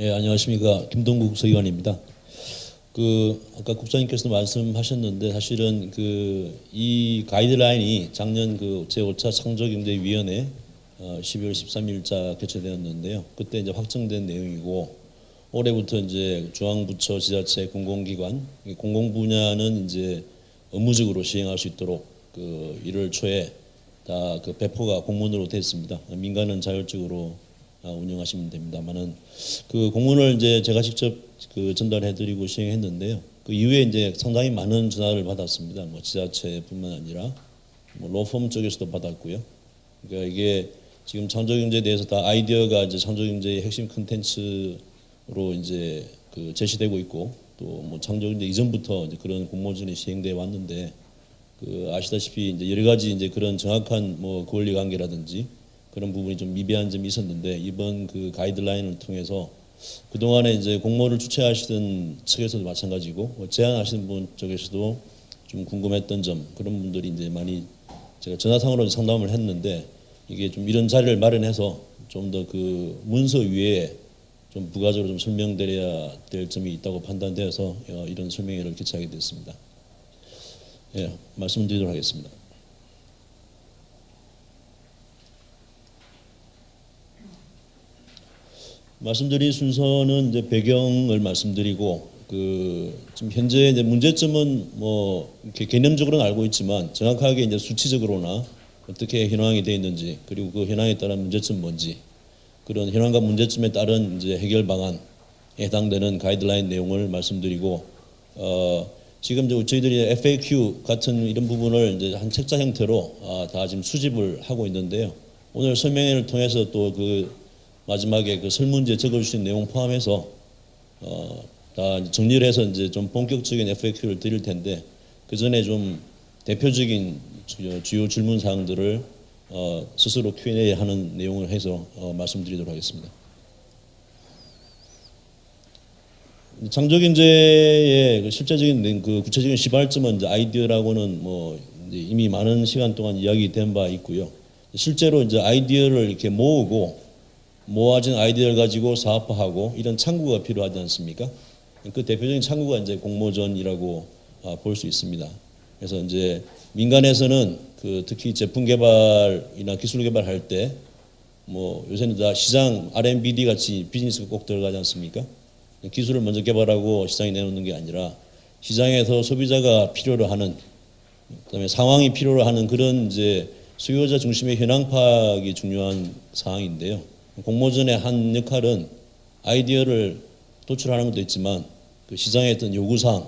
예, 안녕하십니까. 김동국 서기관입니다. 그 아까 국장님께서도 말씀하셨는데 사실은 그 이 가이드라인이 작년 그 제5차 창조경제위원회 어, 12월 13일자 개최되었는데요. 그때 이제 확정된 내용이고 올해부터 이제 중앙부처, 지자체, 공공기관, 이 공공 분야는 이제 의무적으로 시행할 수 있도록 그 1월 초에 다 그 배포가 공문으로 됐습니다. 민간은 자율적으로 아, 운영하시면 됩니다만은 그 공문을 이제 제가 직접 그 전달해드리고 시행했는데요. 그 이후에 이제 상당히 많은 전화를 받았습니다. 뭐 지자체뿐만 아니라 뭐 로펌 쪽에서도 받았고요. 그러니까 이게 지금 창조경제에 대해서 다 아이디어가 이제 창조경제의 핵심 컨텐츠로 이제 그 제시되고 있고 또 뭐 창조경제 이전부터 이제 그런 공모전이 시행돼 왔는데 그 아시다시피 이제 여러 가지 이제 그런 정확한 뭐 권리 관계라든지 그런 부분이 좀 미비한 점이 있었는데 이번 그 가이드라인을 통해서 그 동안에 이제 공모를 주최하시던 측에서도 마찬가지고 뭐 제안하시는 분 쪽에서도 좀 궁금했던 점 그런 분들이 이제 많이 제가 전화상으로 상담을 했는데 이게 좀 이런 자리를 마련해서 좀 더 그 문서 위에 좀 부가적으로 좀 설명드려야 될 점이 있다고 판단되어서 어, 이런 설명회를 개최하게 됐습니다. 예, 말씀드리도록 하겠습니다. 말씀드린 순서는 이제 배경을 말씀드리고 그 지금 현재 이제 문제점은 뭐 이렇게 개념적으로는 알고 있지만 정확하게 이제 수치적으로나 어떻게 현황이 되어 있는지 그리고 그 현황에 따른 문제점 뭔지 그런 현황과 문제점에 따른 이제 해결 방안에 해당되는 가이드라인 내용을 말씀드리고 어 지금 이제 저희들이 FAQ 같은 이런 부분을 이제 한 책자 형태로 아, 다 지금 수집을 하고 있는데요. 오늘 설명회를 통해서 또그 마지막에 그 설문지에 적어주신 내용 포함해서 어, 다 정리를 해서 이제 좀 본격적인 FAQ를 드릴 텐데 그 전에 좀 대표적인 주- 주요 질문 사항들을 어, 스스로 Q&A 하는 내용을 해서 어, 말씀드리도록 하겠습니다. 창조경제의 그 실제적인 내- 그 구체적인 시발점은 이제 아이디어라고는 뭐 이제 이미 많은 시간 동안 이야기된 바 있고요. 실제로 이제 아이디어를 이렇게 모으고 모아진 아이디어를 가지고 사업화하고 이런 창구가 필요하지 않습니까? 그 대표적인 창구가 이제 공모전이라고 아, 볼수 있습니다. 그래서 이제 민간에서는 그 특히 제품 개발이나 기술 개발할 때 뭐 요새는 다 시장 R&D 같이 비즈니스가 꼭 들어가지 않습니까? 기술을 먼저 개발하고 시장에 내놓는 게 아니라 시장에서 소비자가 필요로 하는 그다음에 상황이 필요로 하는 그런 이제 수요자 중심의 현황 파악이 중요한 사항인데요. 공모전의 한 역할은 아이디어를 도출하는 것도 있지만 그 시장의 어떤 요구사항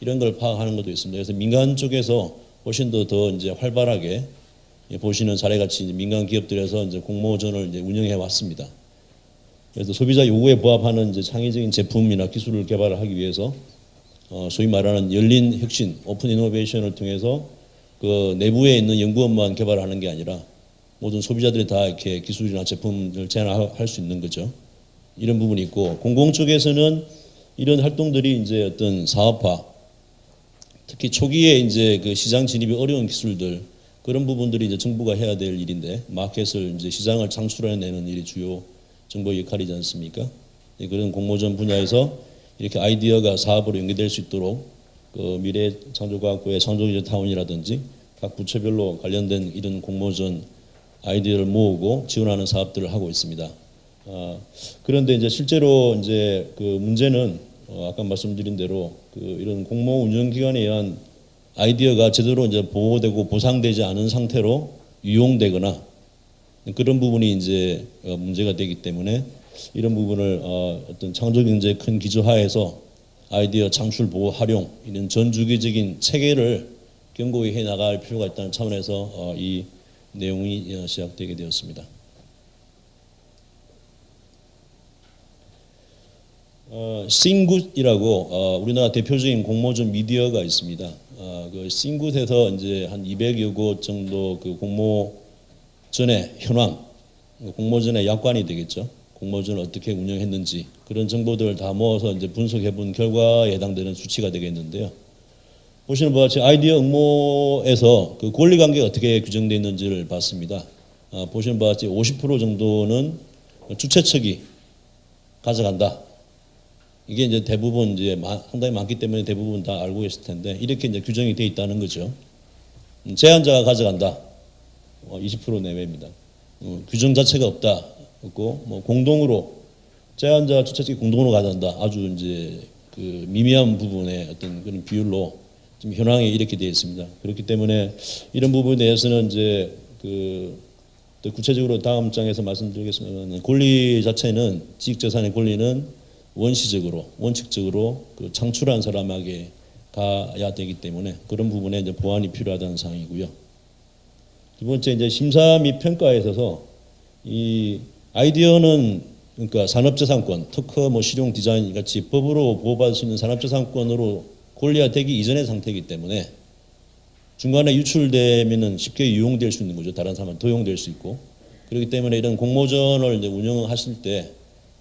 이런 걸 파악하는 것도 있습니다. 그래서 민간 쪽에서 훨씬 더, 더 이제 활발하게 보시는 사례같이 민간 기업들에서 이제 공모전을 이제 운영해 왔습니다. 그래서 소비자 요구에 부합하는 이제 창의적인 제품이나 기술을 개발을 하기 위해서 어, 소위 말하는 열린 혁신, 오픈 이노베이션을 통해서 그 내부에 있는 연구원만 개발하는 게 아니라 모든 소비자들이 다 이렇게 기술이나 제품을 제안할 수 있는 거죠. 이런 부분이 있고 공공 쪽에서는 이런 활동들이 이제 어떤 사업화, 특히 초기에 이제 그 시장 진입이 어려운 기술들 그런 부분들이 이제 정부가 해야 될 일인데 마켓을 이제 시장을 창출해내는 일이 주요 정부의 역할이지 않습니까? 네, 그런 공모전 분야에서 이렇게 아이디어가 사업으로 연계될 수 있도록 그 미래 창조과학부의 창조기술 타운이라든지 각 부처별로 관련된 이런 공모전 아이디어를 모으고 지원하는 사업들을 하고 있습니다. 아, 그런데 이제 실제로 이제 그 문제는 어, 아까 말씀드린 대로 그 이런 공모 운영 기관에 의한 아이디어가 제대로 이제 보호되고 보상되지 않은 상태로 유용되거나 그런 부분이 이제 어, 문제가 되기 때문에 이런 부분을 어, 어떤 창조 경제의 큰 기조하에서 아이디어 창출 보호 활용 이런 전 주기적인 체계를 견고히 해 나갈 필요가 있다는 차원에서 어, 이 내용이 어, 시작되게 되었습니다. 어, 싱굿이라고 어, 우리나라 대표적인 공모전 미디어가 있습니다. 어, 그 싱굿에서 이제 한 200여 곳 정도 그 공모전의 현황, 공모전의 약관이 되겠죠. 공모전을 어떻게 운영했는지 그런 정보들을 다 모아서 이제 분석해 본 결과에 해당되는 수치가 되겠는데요. 보시는 바와 같이 아이디어 응모에서 그 권리 관계가 어떻게 규정되어 있는지를 봤습니다. 아, 보시는 바와 같이 50% 정도는 주최 측이 가져간다. 이게 이제 대부분 이제 마- 상당히 많기 때문에 대부분 다 알고 계실 텐데 이렇게 이제 규정이 돼 있다는 거죠. 음, 제한자가 가져간다. 어, 20% 내외입니다. 어, 규정 자체가 없다. 없고 뭐 공동으로 제한자 주최 측이 공동으로 가져간다. 아주 이제 그 미미한 부분의 어떤 그런 비율로 지금 현황이 이렇게 되어 있습니다. 그렇기 때문에 이런 부분에 대해서는 이제 그또 구체적으로 다음 장에서 말씀드리겠습니다. 권리 자체는 지식재산의 권리는 원시적으로 원칙적으로 그 창출한 사람에게 가야 되기 때문에 그런 부분에 이제 보완이 필요하다는 사항이고요. 두 번째 이제 심사 및 평가에 있어서 이 아이디어는 그러니까 산업재산권, 특허, 뭐 실용 디자인 같이 법으로 보호받을 수 있는 산업재산권으로 권리화되기 이전의 상태이기 때문에 중간에 유출되면은 쉽게 유용될 수 있는 거죠. 다른 사람한테 도용될 수 있고 그렇기 때문에 이런 공모전을 이제 운영하실 때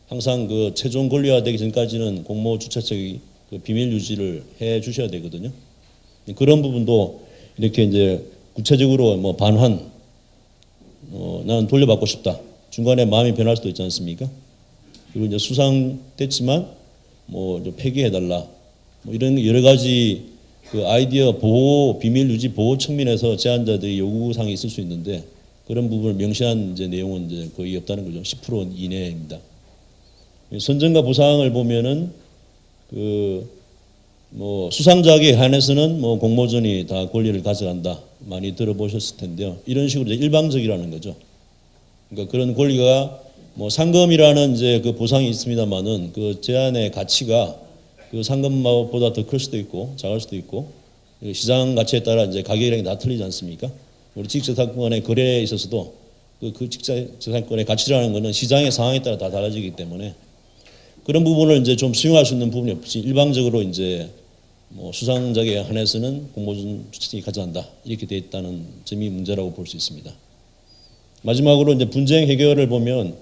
항상 그 최종 권리화 되기 전까지는 공모 주최 측이 그 비밀 유지를 해 주셔야 되거든요. 그런 부분도 이렇게 이제 구체적으로 뭐 반환, 어, 나는 돌려받고 싶다. 중간에 마음이 변할 수도 있지 않습니까? 그리고 이제 수상됐지만 뭐 폐기해달라. 뭐 이런 여러 가지 그 아이디어 보호, 비밀 유지 보호 측면에서 제안자들이 요구사항이 있을 수 있는데 그런 부분을 명시한 이제 내용은 이제 거의 없다는 거죠. 10% 이내입니다. 선정과 보상을 보면은 그 뭐 수상자에게 한해서는 뭐 공모전이 다 권리를 가져간다 많이 들어보셨을 텐데요. 이런 식으로 이제 일방적이라는 거죠. 그러니까 그런 권리가 뭐 상금이라는 이제 그 보상이 있습니다만은 그 제안의 가치가 그 상금보다 더 클 수도 있고 작을 수도 있고 그 시장 가치에 따라 이제 가격이랑 다 틀리지 않습니까? 우리 직재산권의 거래에 있어서도 그, 그 직재산권의 가치라는 것은 시장의 상황에 따라 다 달라지기 때문에 그런 부분을 이제 좀 수용할 수 있는 부분이 없이 일방적으로 이제 뭐 수상자에 한해서는 공모전 주체이 가져간다 이렇게 돼 있다는 점이 문제라고 볼 수 있습니다. 마지막으로 이제 분쟁 해결을 보면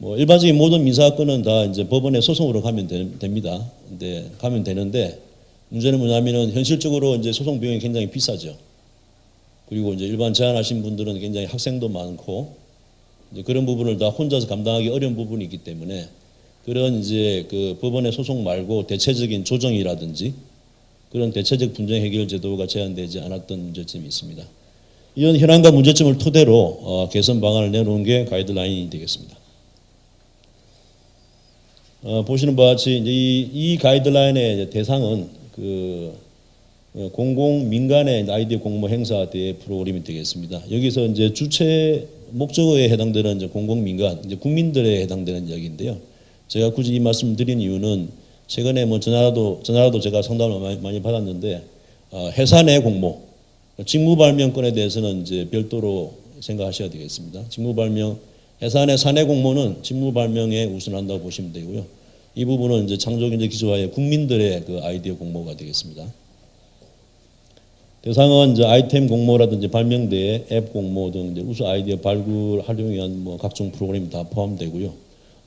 뭐 일반적인 모든 민사건은 다 이제 법원에 소송으로 가면 되, 됩니다. 근데 가면 되는데 문제는 뭐냐면은 현실적으로 이제 소송 비용이 굉장히 비싸죠. 그리고 이제 일반 제안하신 분들은 굉장히 학생도 많고 이제 그런 부분을 다 혼자서 감당하기 어려운 부분이 있기 때문에 그런 이제 그 법원의 소송 말고 대체적인 조정이라든지 그런 대체적 분쟁 해결 제도가 제한되지 않았던 문제점이 있습니다. 이런 현황과 문제점을 토대로 어, 개선 방안을 내놓은 게 가이드라인이 되겠습니다. 어, 보시는 바와 같이 이, 이 가이드라인의 대상은 그 어, 공공 민간의 아이디어 공모 행사 대 프로그램이 되겠습니다. 여기서 이제 주체 목적어에 해당되는 이제 공공 민간 이제 국민들에 해당되는 이야기인데요. 제가 굳이 이 말씀을 드린 이유는 최근에 뭐 전화라도 전화라도 제가 상담을 많이, 많이 받았는데 어, 회사 내 공모 직무 발명권에 대해서는 이제 별도로 생각하셔야 되겠습니다. 직무 발명 내 사내 공모는 직무 발명에 우선한다고 보시면 되고요. 이 부분은 이제 창조경제 기조화의 국민들의 그 아이디어 공모가 되겠습니다. 대상은 이제 아이템 공모라든지 발명대회, 앱 공모 등 이제 우수 아이디어 발굴 활용에 위한 뭐 각종 프로그램이 다 포함되고요.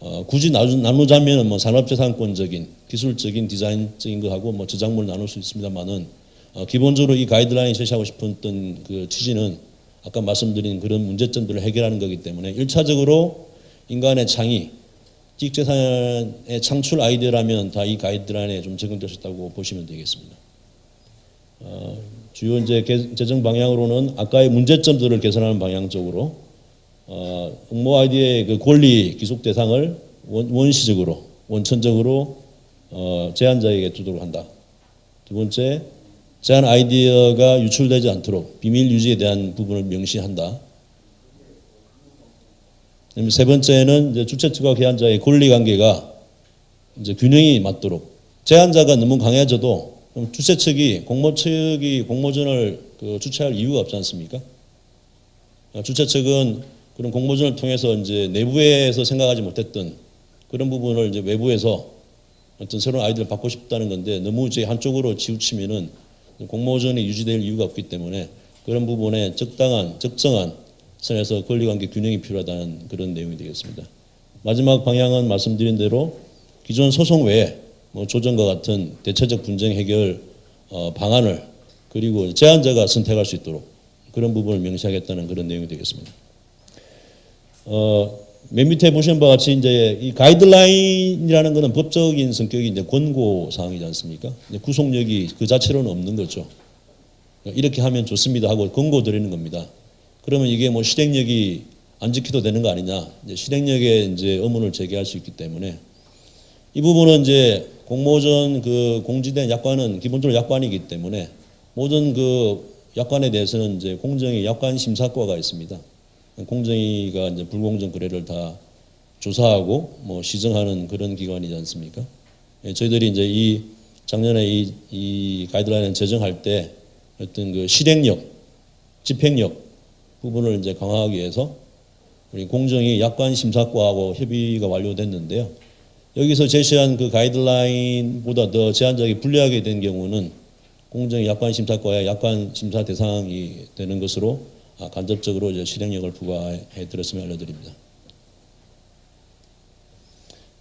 어, 굳이 나누, 나누자면은 뭐 산업재산권적인, 기술적인, 디자인적인 거하고 뭐 저작물 나눌 수 있습니다만은 어, 기본적으로 이 가이드라인이 제시하고 싶었던 그 취지는 아까 말씀드린 그런 문제점들을 해결하는 거기 때문에 일차적으로 인간의 창의, 지식재산의 창출 아이디어라면 다 이 가이드라인에 좀 적용되셨다고 보시면 되겠습니다. 어, 주요 이제 개- 재정 방향으로는 아까의 문제점들을 개선하는 방향 쪽으로 어, 응모 아이디어의 그 권리 기속 대상을 원, 원시적으로 원천적으로 어, 제한자에게 두도록 한다. 두 번째 제한 아이디어가 유출되지 않도록 비밀 유지에 대한 부분을 명시한다. 세 번째는 주최 측과 개한자의 권리 관계가 이제 균형이 맞도록 제한자가 너무 강해져도 주최 측이 공모 측이 공모전을 그 주최할 이유가 없지 않습니까? 어, 주최 측은 그런 공모전을 통해서 이제 내부에서 생각하지 못했던 그런 부분을 이제 외부에서 어떤 새로운 아이디어를 받고 싶다는 건데 너무 이제 한쪽으로 치우치면은 공모전이 유지될 이유가 없기 때문에 그런 부분에 적당한 적정한 선에서 권리관계 균형이 필요하다는 그런 내용이 되겠습니다. 마지막 방향은 말씀드린 대로 기존 소송 외에 뭐 조정과 같은 대체적 분쟁 해결 어, 방안을 그리고 제한자가 선택할 수 있도록 그런 부분을 명시하겠다는 그런 내용이 되겠습니다. 어, 맨 밑에 보시는 바와 같이 이제 이 가이드라인이라는 것은 법적인 성격이 이제 권고 사항이지 않습니까? 구속력이 그 자체로는 없는 거죠. 이렇게 하면 좋습니다 하고 권고 드리는 겁니다. 그러면 이게 뭐 실행력이 안 지켜도 되는 거 아니냐? 이제 실행력에 이제 의문을 제기할 수 있기 때문에 이 부분은 이제 공모전 그 공지된 약관은 기본적으로 약관이기 때문에 모든 그 약관에 대해서는 이제 공정위 약관 심사과가 있습니다. 공정위가 이제 불공정 거래를 다 조사하고 뭐 시정하는 그런 기관이지 않습니까? 예, 저희들이 이제 이 작년에 이, 이 가이드라인을 제정할 때 어떤 그 실행력, 집행력 부분을 이제 강화하기 위해서 우리 공정위 약관 심사과하고 협의가 완료됐는데요. 여기서 제시한 그 가이드라인보다 더 제한적이 불리하게 된 경우는 공정위 약관 심사과의 약관 심사 대상이 되는 것으로 아, 간접적으로 이제 실행력을 부과해 드렸으면 알려드립니다.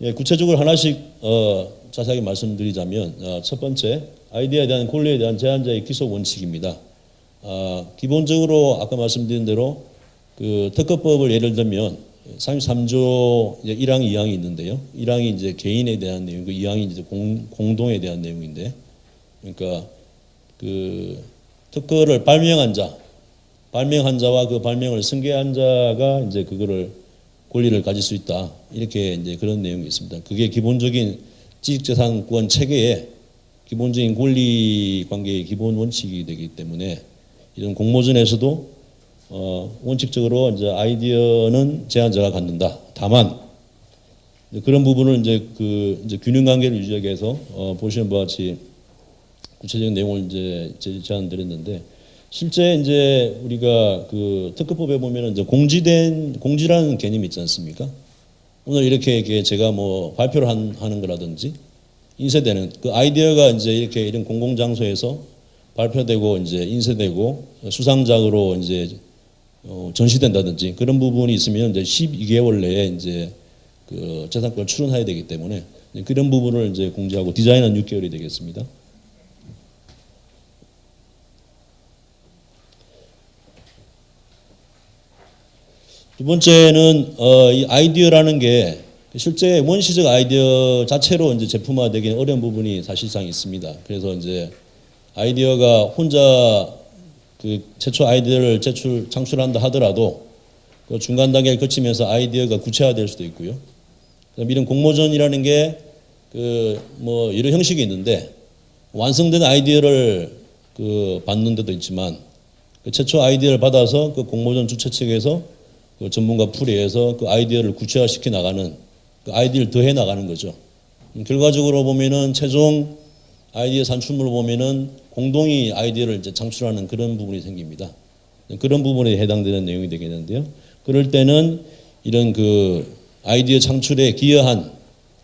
예, 구체적으로 하나씩 어, 자세하게 말씀드리자면 어, 첫 번째 아이디어에 대한 권리에 대한 제한자의 기속 원칙입니다. 아, 기본적으로 아까 말씀드린 대로 그 특허법을 예를 들면 33조 이제 1항 2항이 있는데요. 1항이 이제 개인에 대한 내용, 그 2항이 이제 공, 공동에 대한 내용인데, 그러니까 그 특허를 발명한 자, 발명한 자와 그 발명을 승계한 자가 이제 그거를 권리를 가질 수 있다. 이렇게 이제 그런 내용이 있습니다. 그게 기본적인 지식재산권 체계의 기본적인 권리 관계의 기본 원칙이 되기 때문에 이런 공모전에서도 어, 원칙적으로 이제 아이디어는 제한자가 갖는다. 다만 그런 부분을 이제 그 이제 균형 관계를 유지하기 위해서 어, 보시는 바와 같이 구체적인 내용을 이제 제안 드렸는데 실제 이제 우리가 그 특허법에 보면은 이제 공지된 공지라는 개념이 있지 않습니까? 오늘 이렇게, 이렇게 제가 뭐 발표를 한, 하는 거라든지 인쇄되는 그 아이디어가 이제 이렇게 이런 공공 장소에서 발표되고 이제 인쇄되고 수상작으로 이제 어, 전시된다든지 그런 부분이 있으면 이제 12개월 내에 이제 그 재산권을 출원해야 되기 때문에 그런 부분을 이제 공지하고 디자인은 6개월이 되겠습니다. 두 번째는 어, 이 아이디어라는 게 실제 원시적 아이디어 자체로 이제 제품화되기는 어려운 부분이 사실상 있습니다. 그래서 이제 아이디어가 혼자 그 최초 아이디어를 제출 창출한다 하더라도 그 중간 단계를 거치면서 아이디어가 구체화될 수도 있고요. 그다음 이런 공모전이라는 게 그 뭐 여러 형식이 있는데 완성된 아이디어를 그 받는 데도 있지만 그 최초 아이디어를 받아서 그 공모전 주최 측에서 그 전문가 풀이해서 그 아이디어를 구체화시켜 나가는 그 아이디어를 더해 나가는 거죠. 음, 결과적으로 보면은 최종 아이디어 산출물을 보면은 공동이 아이디어를 이제 창출하는 그런 부분이 생깁니다. 그런 부분에 해당되는 내용이 되겠는데요. 그럴 때는 이런 그 아이디어 창출에 기여한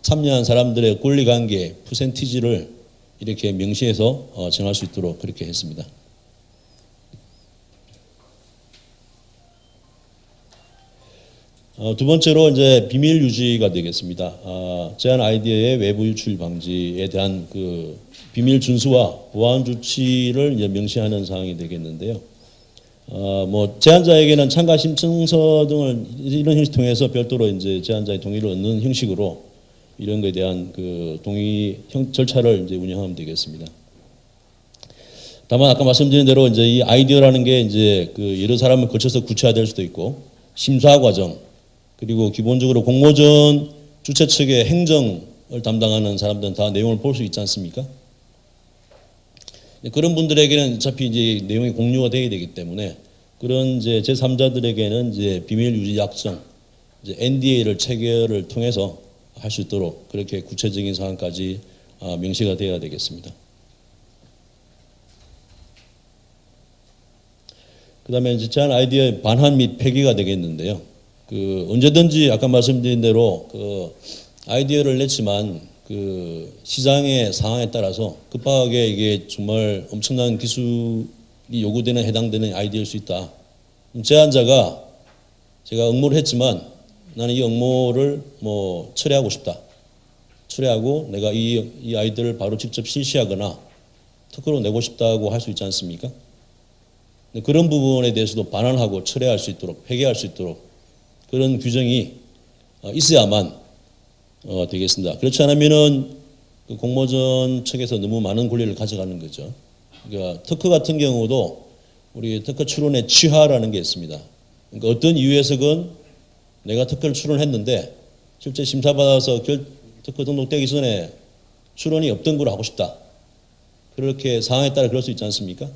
참여한 사람들의 권리 관계 퍼센티지를 이렇게 명시해서 어, 정할 수 있도록 그렇게 했습니다. 어, 두 번째로 이제 비밀 유지가 되겠습니다. 아, 제한 아이디어의 외부 유출 방지에 대한 그 비밀 준수와 보안 조치를 이제 명시하는 사항이 되겠는데요. 어, 뭐 제한자에게는 참가 신청서 등을 이런 형식 통해서 별도로 이제 제한자의 동의를 얻는 형식으로 이런 것에 대한 그 동의 형, 절차를 이제 운영하면 되겠습니다. 다만 아까 말씀드린 대로 이제 이 아이디어라는 게 이제 그 여러 사람을 거쳐서 구체화될 수도 있고 심사 과정 그리고 기본적으로 공모전 주최 측의 행정을 담당하는 사람들은 다 내용을 볼 수 있지 않습니까? 그런 분들에게는 어차피 이제 내용이 공유가 되어야 되기 때문에 그런 이제 제3자들에게는 이제 비밀 유지 약정, 이제 NDA를 체결을 통해서 할 수 있도록 그렇게 구체적인 사항까지 아, 명시가 되어야 되겠습니다. 그 다음에 이제 제한 아이디어의 반환 및 폐기가 되겠는데요. 그 언제든지 아까 말씀드린 대로 그 아이디어를 냈지만 그 시장의 상황에 따라서 급하게 이게 정말 엄청난 기술이 요구되는 해당되는 아이디어일 수 있다. 제안자가 제가 응모를 했지만 나는 이 응모를 뭐 철회하고 싶다. 철회하고 내가 이, 이 아이디어를 바로 직접 실시하거나 특허로 내고 싶다고 할 수 있지 않습니까? 그런 부분에 대해서도 반환하고 철회할 수 있도록 폐기할 수 있도록 그런 규정이 어, 있어야만 어, 되겠습니다. 그렇지 않으면은 그 공모전 측에서 너무 많은 권리를 가져가는 거죠. 그러니까 특허 같은 경우도 우리 특허 출원의 취하라는 게 있습니다. 그러니까 어떤 이유에서건 내가 특허를 출원했는데 실제 심사받아서 결, 특허 등록되기 전에 출원이 없던 걸 하고 싶다. 그렇게 상황에 따라 그럴 수 있지 않습니까?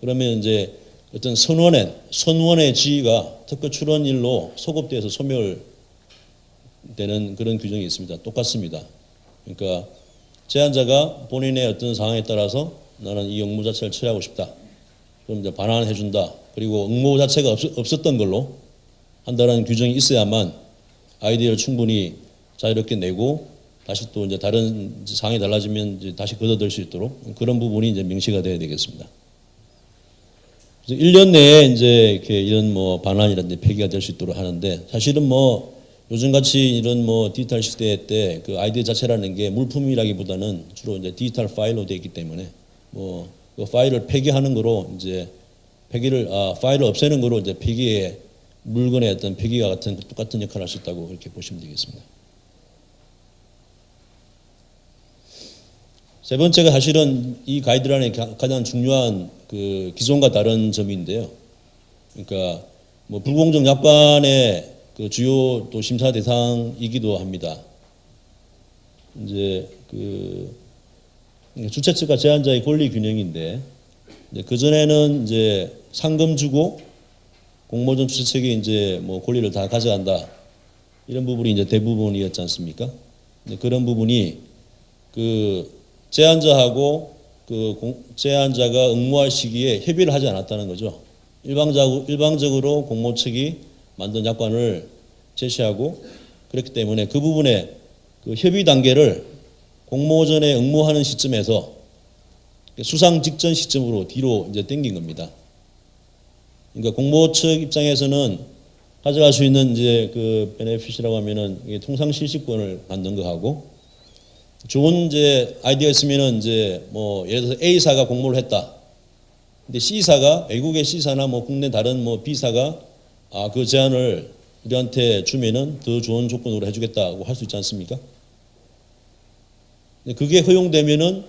그러면 이제 어떤 선원의 선원의 지위가 특허 출원 일로 소급돼서 소멸되는 그런 규정이 있습니다. 똑같습니다. 그러니까 제안자가 본인의 어떤 상황에 따라서 나는 이 업무 자체를 처리하고 싶다. 그럼 이제 반환해 준다. 그리고 응모 자체가 없, 없었던 걸로 한다는 규정이 있어야만 아이디어를 충분히 자유롭게 내고 다시 또 이제 다른 상황이 달라지면 이제 다시 걷어들 수 있도록 그런 부분이 이제 명시가 돼야 되겠습니다. 그래서 1년 내에 이제 이렇게 이런 뭐 반환이라든지 폐기가 될 수 있도록 하는데 사실은 뭐 요즘 같이 이런 뭐 디지털 시대 때 그 아이디어 자체라는 게 물품이라기보다는 주로 이제 디지털 파일로 되어 있기 때문에 뭐 그 파일을 폐기하는 거로 이제 폐기를 아 파일을 없애는 거로 이제 폐기의 물건의 어떤 폐기와 같은 똑같은 역할을 할 수 있다고 그렇게 보시면 되겠습니다. 세 번째가 사실은 이 가이드라인의 가- 가장 중요한 그 기존과 다른 점인데요. 그러니까 뭐 불공정 약관의 그 주요 또 심사 대상이기도 합니다. 이제 그 주최 측과 제한자의 권리 균형인데 그 전에는 이제 상금 주고 공모전 주최 측이 이제 뭐 권리를 다 가져간다 이런 부분이 이제 대부분이었지 않습니까? 그런 부분이 그 제안자하고 그 공- 제안자가 응모할 시기에 협의를 하지 않았다는 거죠. 일방적으로, 일방적으로 공모 측이 만든 약관을 제시하고 그렇기 때문에 그 부분에 그 협의 단계를 공모전에 응모하는 시점에서 수상 직전 시점으로 뒤로 이제 당긴 겁니다. 그러니까 공모 측 입장에서는 가져갈 수 있는 이제 그 베네핏이라고 하면은 통상 실시권을 갖는 거하고 좋은 이제 아이디어 있으면은 이제 뭐 예를 들어서 A사가 공모를 했다. 근데 C사가 외국의 C사나 뭐 국내 다른 뭐 B사가 아 그 제안을 우리한테 주면은 더 좋은 조건으로 해주겠다고 할 수 있지 않습니까? 근데 그게 허용되면은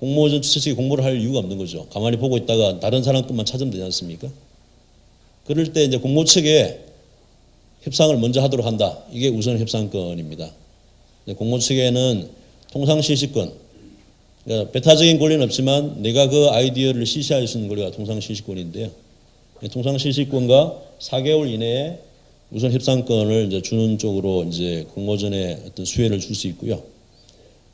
공모전 주최 측이 공모를 할 이유가 없는 거죠. 가만히 보고 있다가 다른 사람 것만 찾으면 되지 않습니까? 그럴 때 이제 공모 측에 협상을 먼저 하도록 한다. 이게 우선 협상권입니다. 공모 측에는 통상 실시권, 그러니까 배타적인 권리는 없지만 내가 그 아이디어를 실시할 수 있는 권리가 통상 실시권인데요. 통상 실시권과 4개월 이내에 우선 협상권을 이제 주는 쪽으로 이제 공모전에 어떤 수혜를 줄 수 있고요.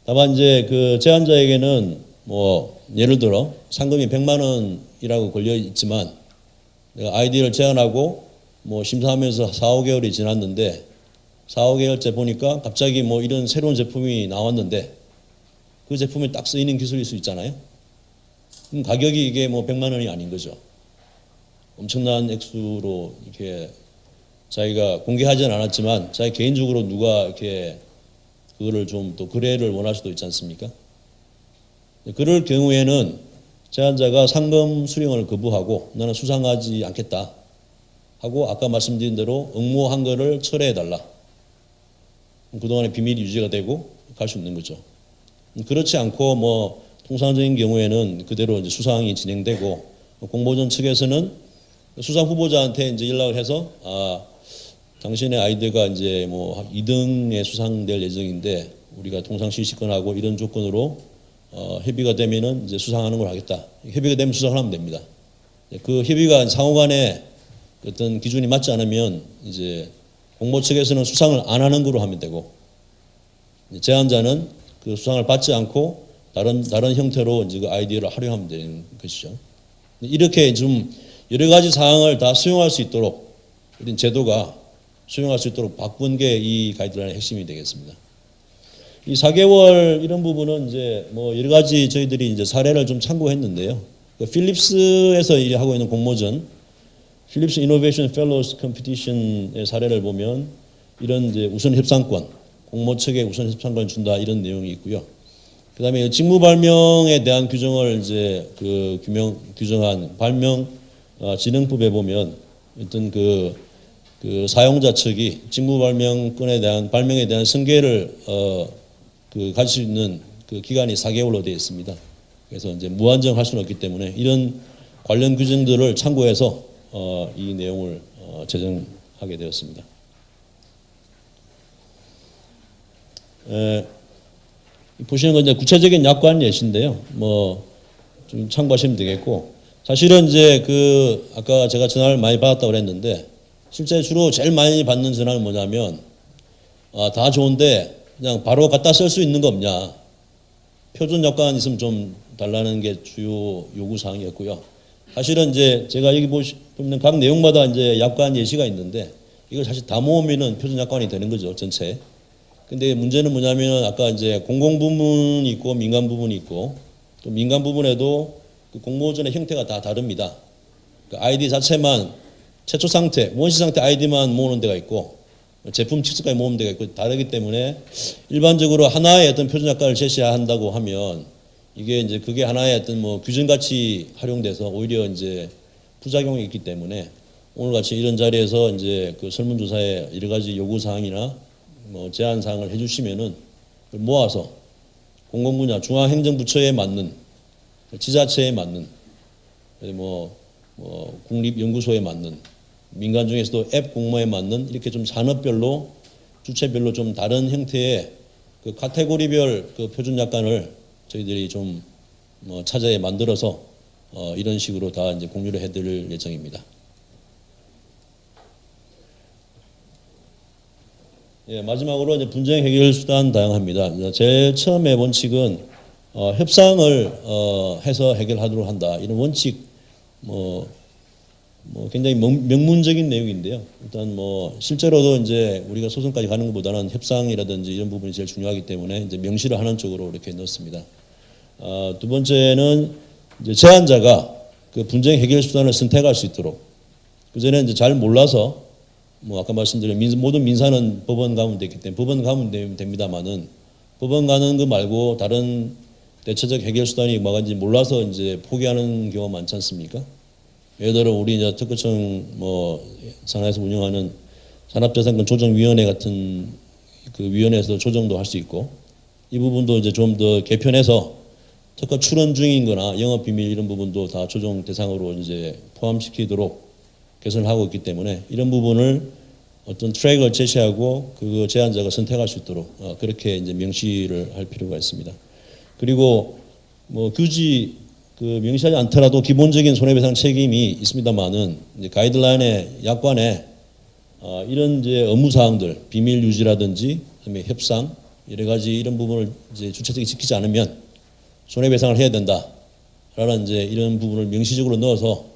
다만 이제 그 제안자에게는 뭐 예를 들어 상금이 100만 원이라고 걸려 있지만 아이디어를 제안하고 뭐 심사하면서 4, 5개월이 지났는데 4, 5개월째 보니까 갑자기 뭐 이런 새로운 제품이 나왔는데 그 제품에 딱 쓰이는 기술일 수 있잖아요. 그럼 가격이 이게 뭐 100만 원이 아닌 거죠. 엄청난 액수로 이렇게 자기가 공개하지는 않았지만 자기 개인적으로 누가 이렇게 그거를 좀 또 거래를 원할 수도 있지 않습니까? 그럴 경우에는 제안자가 상금 수령을 거부하고 나는 수상하지 않겠다 하고 아까 말씀드린 대로 응모한 거를 철회해 달라. 그동안의 비밀 유지가 되고 갈 수 있는 거죠. 그렇지 않고 뭐 통상적인 경우에는 그대로 이제 수상이 진행되고 공모전 측에서는 수상 후보자한테 이제 연락을 해서 아 당신의 아이디어가 이제 뭐 2등에 수상될 예정인데 우리가 통상 실시권하고 이런 조건으로 어, 협의가 되면은 이제 수상하는 걸 하겠다. 협의가 되면 수상을 하면 됩니다. 그 협의가 상호간에 어떤 기준이 맞지 않으면 이제 공모 측에서는 수상을 안 하는 거로 하면 되고 제안자는 그 수상을 받지 않고 다른 다른 형태로 이제 그 아이디어를 활용하면 되는 것이죠. 이렇게 좀 여러 가지 사항을 다 수용할 수 있도록 우리 제도가 수용할 수 있도록 바꾼 게 이 가이드라인의 핵심이 되겠습니다. 이 4개월 이런 부분은 이제 뭐 여러 가지 저희들이 이제 사례를 좀 참고했는데요. 그 필립스에서 일 하고 있는 공모전, 필립스 이노베이션 펠로우스 컴피티션의 사례를 보면 이런 이제 우선 협상권, 공모 측에 우선 협상권을 준다 이런 내용이 있고요. 그다음에 직무 발명에 대한 규정을 이제 그 규명 규정한 발명 어, 진흥법에 보면 어떤 그 그 사용자 측이 직무 발명권에 대한 발명에 대한 승계를 어, 그 가질 수 있는 그 기간이 4개월로 되어 있습니다. 그래서 이제 무한정 할 수는 없기 때문에 이런 관련 규정들을 참고해서 어, 이 내용을 어, 제정하게 되었습니다. 에, 보시는 건 이제 구체적인 약관 예시인데요. 뭐 좀 참고하시면 되겠고 사실은 이제 그 아까 제가 전화를 많이 받았다고 그랬는데 실제 주로 제일 많이 받는 전화는 뭐냐면 아, 다 좋은데 그냥 바로 갖다 쓸 수 있는 거 없냐. 표준 약관 있으면 좀 달라는 게 주요 요구 사항이었고요. 사실은 이제 제가 여기 보시면 각 내용마다 이제 약관 예시가 있는데 이걸 사실 다 모으면은 표준 약관이 되는 거죠 전체. 근데 문제는 뭐냐면 아까 이제 공공 부분이 있고 민간 부분이 있고 또 민간 부분에도 그 공모전의 형태가 다 다릅니다. 그 아이디 자체만 최초 상태, 원시 상태 아이디만 모으는 데가 있고 제품 측수까지 모으는 데가 있고 다르기 때문에 일반적으로 하나의 어떤 표준 약관을 제시한다고 하면 이게 이제 그게 하나의 어떤 뭐 규정같이 활용돼서 오히려 이제 부작용이 있기 때문에 오늘 같이 이런 자리에서 이제 그 설문조사에 여러 가지 요구 사항이나 뭐 제안 사항을 해주시면은 모아서 공공 분야 중앙행정부처에 맞는 지자체에 맞는 뭐, 뭐 국립연구소에 맞는 민간 중에서도 앱 공모에 맞는 이렇게 좀 산업별로 주체별로 좀 다른 형태의 그 카테고리별 그 표준 약관을 저희들이 좀 뭐 찾아에 만들어서 어 이런 식으로 다 이제 공유를 해드릴 예정입니다. 예, 마지막으로 이제 분쟁 해결 수단 다양합니다. 제일 처음에 원칙은 어, 협상을 어, 해서 해결하도록 한다. 이런 원칙 뭐, 뭐 굉장히 명, 명문적인 내용인데요. 일단 뭐 실제로도 이제 우리가 소송까지 가는 것보다는 협상이라든지 이런 부분이 제일 중요하기 때문에 이제 명시를 하는 쪽으로 이렇게 넣습니다. 어, 두 번째는 이제 제안자가 그 분쟁 해결 수단을 선택할 수 있도록 그 전에 이제 잘 몰라서 뭐 아까 말씀드린 민, 모든 민사는 법원 가면 되기 때문에 법원 가면 됩니다만은 법원 가는 거 말고 다른 대체적 해결 수단이 뭐가인지 몰라서 이제 포기하는 경우가 많지 않습니까? 예를 들어 우리 이제 특허청 뭐 산하에서 운영하는 산업재산권 조정위원회 같은 그 위원회에서 조정도 할 수 있고 이 부분도 이제 좀 더 개편해서 특허 출원 중인거나 영업 비밀 이런 부분도 다 조정 대상으로 이제 포함시키도록 개선을 하고 있기 때문에 이런 부분을 어떤 트랙을 제시하고 그 제안자가 선택할 수 있도록 어, 그렇게 이제 명시를 할 필요가 있습니다. 그리고 뭐 굳이 그 명시하지 않더라도 기본적인 손해배상 책임이 있습니다만은 가이드라인의 약관에 어, 이런 이제 업무 사항들 비밀 유지라든지 그다음에 협상 여러 가지 이런 부분을 이제 주체적이 지키지 않으면 손해배상을 해야 된다라는 이제 이런 부분을 명시적으로 넣어서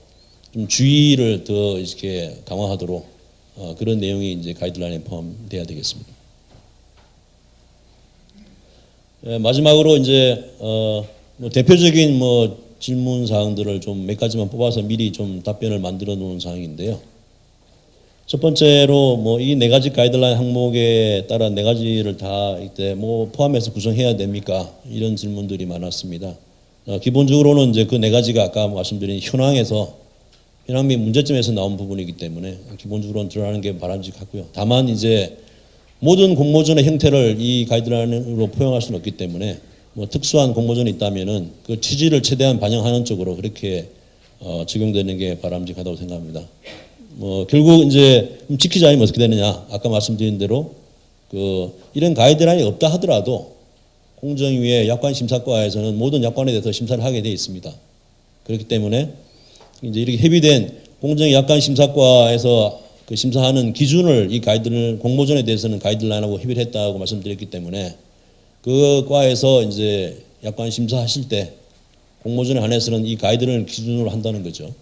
좀 주의를 더 이렇게 강화하도록 어, 그런 내용이 이제 가이드라인에 포함돼야 되겠습니다. 예, 마지막으로 이제 어, 뭐 대표적인 뭐 질문 사항들을 좀 몇 가지만 뽑아서 미리 좀 답변을 만들어 놓은 사항인데요. 첫 번째로 뭐 이 네 가지 가이드라인 항목에 따라 네 가지를 다 이때 뭐 포함해서 구성해야 됩니까? 이런 질문들이 많았습니다. 어, 기본적으로는 이제 그 네 가지가 아까 말씀드린 현황에서 현황 및 문제점에서 나온 부분이기 때문에 기본적으로는 들어가는 게 바람직하고요. 다만 이제 모든 공모전의 형태를 이 가이드라인으로 포용할 수는 없기 때문에 뭐 특수한 공모전이 있다면은 그 취지를 최대한 반영하는 쪽으로 그렇게 어, 적용되는 게 바람직하다고 생각합니다. 뭐 결국 이제 지키지 않으면 어떻게 되느냐? 아까 말씀드린 대로 그 이런 가이드라인이 없다 하더라도 공정위의 약관 심사과에서는 모든 약관에 대해서 심사를 하게 되어 있습니다. 그렇기 때문에 이제 이렇게 협의된 공정 약관 심사과에서 그 심사하는 기준을 이 가이드를 공모전에 대해서는 가이드라인하고 협의를 했다고 말씀드렸기 때문에 그 과에서 이제 약관 심사하실 때 공모전에 한해서는 이 가이드를 기준으로 한다는 거죠.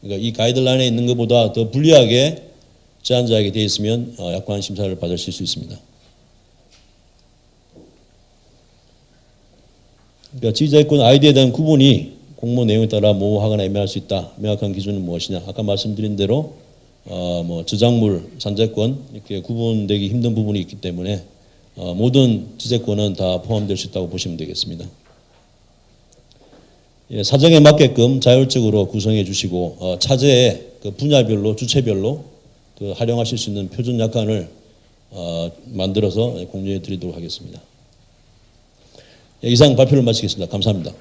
그러니까 이 가이드라인에 있는 것보다 더 불리하게 제한자에게 되어 있으면 어, 약관 심사를 받으실 수 있습니다. 그러니까 지자권 아이디에 대한 구분이 공모 내용에 따라 모호하거나 애매할 수 있다. 명확한 기준은 무엇이냐? 아까 말씀드린 대로 어, 뭐 저작물, 산재권 이렇게 구분되기 힘든 부분이 있기 때문에 어, 모든 지재권은 다 포함될 수 있다고 보시면 되겠습니다. 예, 사정에 맞게끔 자율적으로 구성해 주시고 어, 차제에 그 분야별로 주체별로 그 활용하실 수 있는 표준 약관을 어, 만들어서 공유해 드리도록 하겠습니다. 예, 이상 발표를 마치겠습니다. 감사합니다.